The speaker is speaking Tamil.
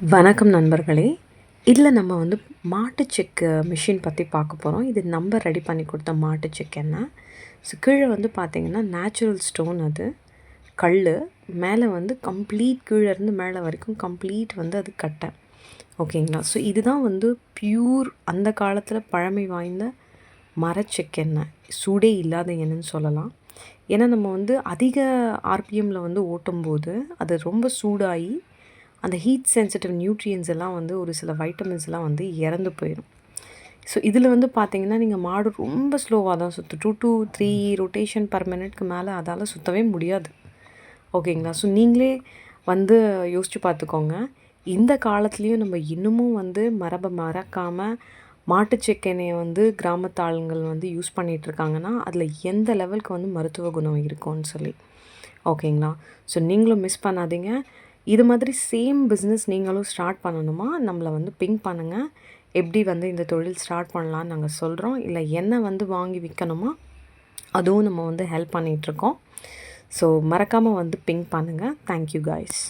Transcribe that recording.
வணக்கம் நண்பர்களே. இதில் நம்ம வந்து மாட்டு செக்கு மிஷின் பற்றி பார்க்க போகிறோம் இது நம்ம ரெடி பண்ணி கொடுத்த மாட்டு செக் ஸோ கீழே வந்து பார்த்திங்கன்னா நேச்சுரல் ஸ்டோன் அது. கல் மேலே வந்து கம்ப்ளீட் கீழே இருந்து மேலே வரைக்கும் கம்ப்ளீட் வந்து அது கட்டை. ஓகேங்களா ஸோ இதுதான் வந்து பியூர் அந்த காலத்தில் பழமை வாய்ந்த மரச்செக்கெண்ணெய் சூடே இல்லாத எண்ணெய்ன்னு சொல்லலாம். ஏன்னா நம்ம வந்து அதிக ஆர்பிஎம்மில் வந்து ஓட்டும்போது அது ரொம்ப சூடாகி அந்த ஹீட் சென்சிட்டிவ் நியூட்ரியன்ஸ் எல்லாம் வந்து ஒரு சில வைட்டமின்ஸ் எல்லாம் வந்து இறந்து போயிடும். ஸோ இதில் வந்து பார்த்தீங்கன்னா நீங்கள் மாடு ரொம்ப ஸ்லோவாக தான் சுற்றும் two to three rotation per மினிட்க்கு மேலே அதால் சுற்றவே முடியாது. ஓகேங்களா ஸோ நீங்களே வந்து யோசித்து பார்த்துக்கோங்க இந்த காலத்துலேயும் நம்ம இன்னமும் வந்து மரபை மறக்காமல் மாட்டு செக்கெண்ணெயை வந்து கிராமத்து ஆளுங்கள் வந்து யூஸ் பண்ணிகிட்ருக்காங்கன்னா அதில் எந்த லெவலுக்கு வந்து மருத்துவ குணம் இருக்கும்னு சொல்லி. ஓகேங்களா ஸோ நீங்களும் மிஸ் பண்ணாதீங்க. இது மாதிரி சேம் பிஸ்னஸ் நீங்களும் ஸ்டார்ட் பண்ணணுமா? நம்மளை வந்து பிங்க் பண்ணுங்கள் எப்படி வந்து இந்த தொழில் ஸ்டார்ட் பண்ணலான்னு நாங்கள் சொல்கிறோம் இல்லை என்ன வந்து வாங்கி விற்கணுமா அதுவும் நம்ம வந்து ஹெல்ப் பண்ணிகிட்ருக்கோம் ஸோ மறக்காமல் வந்து பிங்க் பண்ணுங்கள் தேங்க்யூ காய்ஸ்